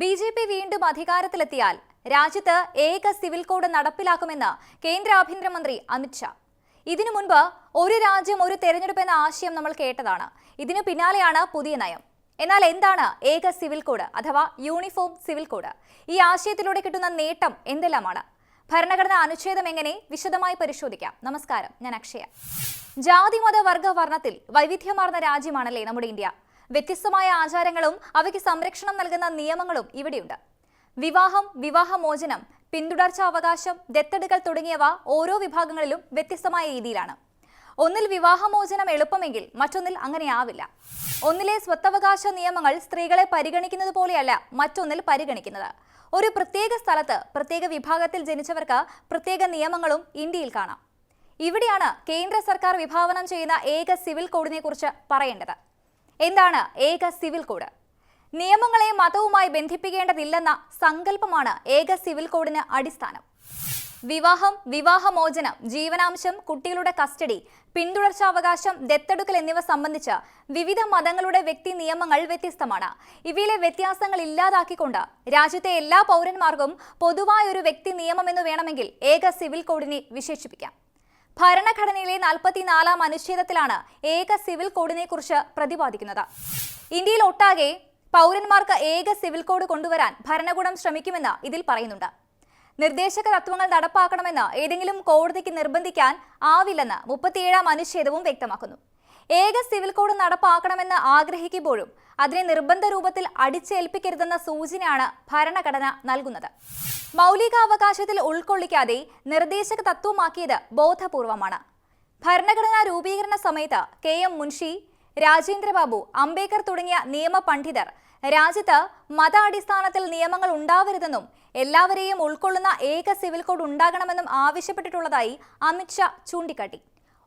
B J P വീണ്ടും അധികാരത്തിലെത്തിയാൽ രാജ്യത്ത് ഏക സിവിൽ കോഡ് നടപ്പിലാക്കുമെന്ന് കേന്ദ്ര ആഭ്യന്തരമന്ത്രി അമിത്ഷാ ഇതിനു മുൻപ് ഒരു രാജ്യം ഒരു തെരഞ്ഞെടുപ്പ് എന്ന ആശയം നമ്മൾ കേട്ടതാണ്. ഇതിനു പിന്നാലെയാണ് പുതിയ നയം. എന്നാൽ എന്താണ് ഏക സിവിൽ കോഡ് അഥവാ യൂണിഫോം സിവിൽ കോഡ്? ഈ ആശയത്തിലൂടെ കിട്ടുന്ന നേട്ടം എന്തെല്ലാമാണ്? ഭരണഘടനാ അനുച്ഛേദം എങ്ങനെ? വിശദമായി പരിശോധിക്കാം. നമസ്കാരം. ഞാൻ അക്ഷയ. ജാതി മത വർഗ വർണത്തിൽ വൈവിധ്യമാർന്ന രാജ്യമാണല്ലേ നമ്മുടെ ഇന്ത്യ? വ്യത്യസ്തമായ ആചാരങ്ങളും അവയ്ക്ക് സംരക്ഷണം നൽകുന്ന നിയമങ്ങളും ഇവിടെയുണ്ട്. വിവാഹം വിവാഹമോചനം പിന്തുടർച്ച അവകാശം ദത്തെടുക്കൽ തുടങ്ങിയവ ഓരോ വിഭാഗങ്ങളിലും വ്യത്യസ്തമായ രീതിയിലാണ്. ഒന്നിൽ വിവാഹമോചനം എളുപ്പമെങ്കിൽ മറ്റൊന്നിൽ അങ്ങനെയാവില്ല ഒന്നിലെ സ്വത്തവകാശ നിയമങ്ങൾ സ്ത്രീകളെ പരിഗണിക്കുന്നത് പോലെയല്ല മറ്റൊന്നിൽ പരിഗണിക്കുന്നത്. ഒരു പ്രത്യേക സ്ഥലത്ത് പ്രത്യേക വിഭാഗത്തിൽ ജനിച്ചവർക്ക് പ്രത്യേക നിയമങ്ങളും ഇന്ത്യയിൽ കാണാം. ഇവിടെയാണ് കേന്ദ്ര സർക്കാർ വിഭാവനം ചെയ്യുന്ന ഏക സിവിൽ കോഡിനെക്കുറിച്ച് പറയേണ്ടത്. എന്താണ് ഏക സിവിൽ കോഡ്? നിയമങ്ങളെ മതവുമായി ബന്ധിപ്പിക്കേണ്ടതില്ലെന്ന സങ്കല്പമാണ് ഏക സിവിൽ കോഡിന് അടിസ്ഥാനം. വിവാഹം വിവാഹമോചനം ജീവനാംശം കുട്ടികളുടെ കസ്റ്റഡി പിന്തുടർച്ചാവകാശം ദത്തെടുക്കൽ എന്നിവ സംബന്ധിച്ച് വിവിധ മതങ്ങളുടെ വ്യക്തി നിയമങ്ങൾ വ്യത്യസ്തമാണ്. ഇവയിലെ വ്യത്യാസങ്ങൾ ഇല്ലാതാക്കിക്കൊണ്ട് രാജ്യത്തെ എല്ലാ പൗരന്മാർക്കും പൊതുവായൊരു വ്യക്തി നിയമമെന്ന് വേണമെങ്കിൽ ഏക സിവിൽ കോഡിനെ വിശേഷിപ്പിക്കാം. ഭരണഘടനയിലെ നാൽപ്പത്തിനാലാം അനുച്ഛേദത്തിലാണ് ഏക സിവിൽ കോഡിനെ കുറിച്ച് പ്രതിപാദിക്കുന്നത്. ഇന്ത്യയിൽ ഒട്ടാകെ പൗരന്മാർക്ക് ഏക സിവിൽ കോഡ് കൊണ്ടുവരാൻ ഭരണകൂടം ശ്രമിക്കുമെന്ന് ഇതിൽ പറയുന്നുണ്ട്. നിർദ്ദേശക തത്വങ്ങൾ നടപ്പാക്കണമെന്ന് ഏതെങ്കിലും കോടതിക്ക് നിർബന്ധിക്കാൻ ആവില്ലെന്ന് മുപ്പത്തിയേഴാം അനുച്ഛേദവും വ്യക്തമാക്കുന്നു. ഏക സിവിൽ കോഡ് നടപ്പാക്കണമെന്ന് ആഗ്രഹിക്കുമ്പോഴും അതിനെ നിർബന്ധ രൂപത്തിൽ അടിച്ചേൽപ്പിക്കരുതെന്ന സൂചനയാണ് ഭരണഘടന നൽകുന്നത്. മൗലികാവകാശത്തിൽ ഉൾക്കൊള്ളിക്കാതെ നിർദ്ദേശക തത്വമാക്കിയത് ബോധപൂർവമാണ്. ഭരണഘടനാ രൂപീകരണ സമയത്ത് കെ എം മുൻഷി രാജേന്ദ്രബാബു അംബേദ്കർ തുടങ്ങിയ നിയമ പണ്ഡിതർ രാജ്യത്ത് മതാടിസ്ഥാനത്തിൽ നിയമങ്ങൾ ഉണ്ടാവരുതെന്നും എല്ലാവരെയും ഉൾക്കൊള്ളുന്ന ഏക സിവിൽ കോഡ് ഉണ്ടാകണമെന്നും ആവശ്യപ്പെട്ടിട്ടുള്ളതായി അമിത്ഷാ ചൂണ്ടിക്കാട്ടി.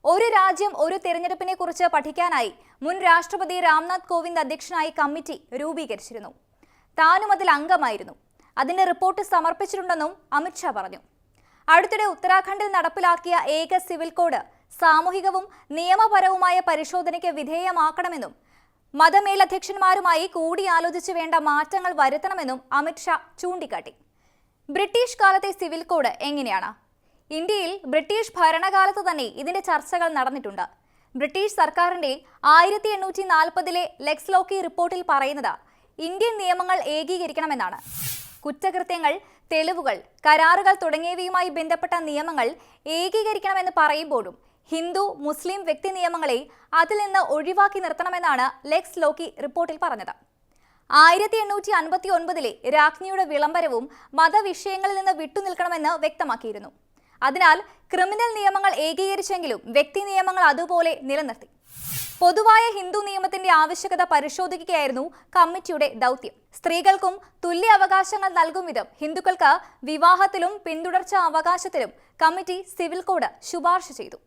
ഒരു രാജ്യം ഒരു തിരഞ്ഞെടുപ്പിനെ കുറിച്ച് പഠിക്കാനായി മുൻ രാഷ്ട്രപതി രാംനാഥ് കോവിന്ദ് അധ്യക്ഷനായി കമ്മിറ്റി രൂപീകരിച്ചിരുന്നു. താനും അതിൽ അംഗമായിരുന്നു. അതിന്റെ റിപ്പോർട്ട് സമർപ്പിച്ചിട്ടുണ്ടെന്നും അമിത്ഷാ പറഞ്ഞു. അടുത്തിടെ ഉത്തരാഖണ്ഡിൽ നടപ്പിലാക്കിയ ഏക സിവിൽ കോഡ് സാമൂഹികവും നിയമപരവുമായ പരിശോധനയ്ക്ക് വിധേയമാക്കണമെന്നും മതമേലധ്യക്ഷന്മാരുമായി കൂടിയാലോചിച്ച് വേണ്ട മാറ്റങ്ങൾ വരുത്തണമെന്നും അമിത്ഷാ ചൂണ്ടിക്കാട്ടി. ബ്രിട്ടീഷ് കാലത്തെ സിവിൽ കോഡ് എങ്ങനെയാണ്? ഇന്ത്യയിൽ ബ്രിട്ടീഷ് ഭരണകാലത്ത് തന്നെ ഇതിന്റെ ചർച്ചകൾ നടന്നിട്ടുണ്ട്. ബ്രിട്ടീഷ് സർക്കാരിന്റെ ആയിരത്തി എണ്ണൂറ്റി നാൽപ്പതിലെ ലെക്സ് ലോക്കി റിപ്പോർട്ടിൽ പറയുന്നത് ഇന്ത്യൻ നിയമങ്ങൾ ഏകീകരിക്കണമെന്നാണ്. കുറ്റകൃത്യങ്ങൾ തെളിവുകൾ കരാറുകൾ തുടങ്ങിയവയുമായി ബന്ധപ്പെട്ട നിയമങ്ങൾ ഏകീകരിക്കണമെന്ന് പറയുമ്പോഴും ഹിന്ദു മുസ്ലിം വ്യക്തി നിയമങ്ങളെ അതിൽ നിന്ന് ഒഴിവാക്കി നിർത്തണമെന്നാണ് ലെക്സ് ലോക്കി റിപ്പോർട്ടിൽ പറഞ്ഞത്. ആയിരത്തി എണ്ണൂറ്റി അൻപത്തി ഒൻപതിലെ രാജ്ഞിയുടെ വിളംബരവും മതവിഷയങ്ങളിൽ നിന്ന് വിട്ടുനിൽക്കണമെന്ന് വ്യക്തമാക്കിയിരുന്നു. അതിനാൽ ക്രിമിനൽ നിയമങ്ങൾ ഏകീകരിച്ചെങ്കിലും വ്യക്തി നിയമങ്ങൾ അതുപോലെ നിലനിർത്തി. പൊതുവായ ഹിന്ദു നിയമത്തിന്റെ ആവശ്യകത പരിശോധിക്കുകയായിരുന്നു കമ്മിറ്റിയുടെ ദൗത്യം. സ്ത്രീകൾക്കും തുല്യ അവകാശങ്ങൾ നൽകും വിധം ഹിന്ദുക്കൾക്ക് വിവാഹത്തിലും പിന്തുടർച്ച അവകാശത്തിലും കമ്മിറ്റി സിവിൽ കോഡ് ശുപാർശ ചെയ്തു.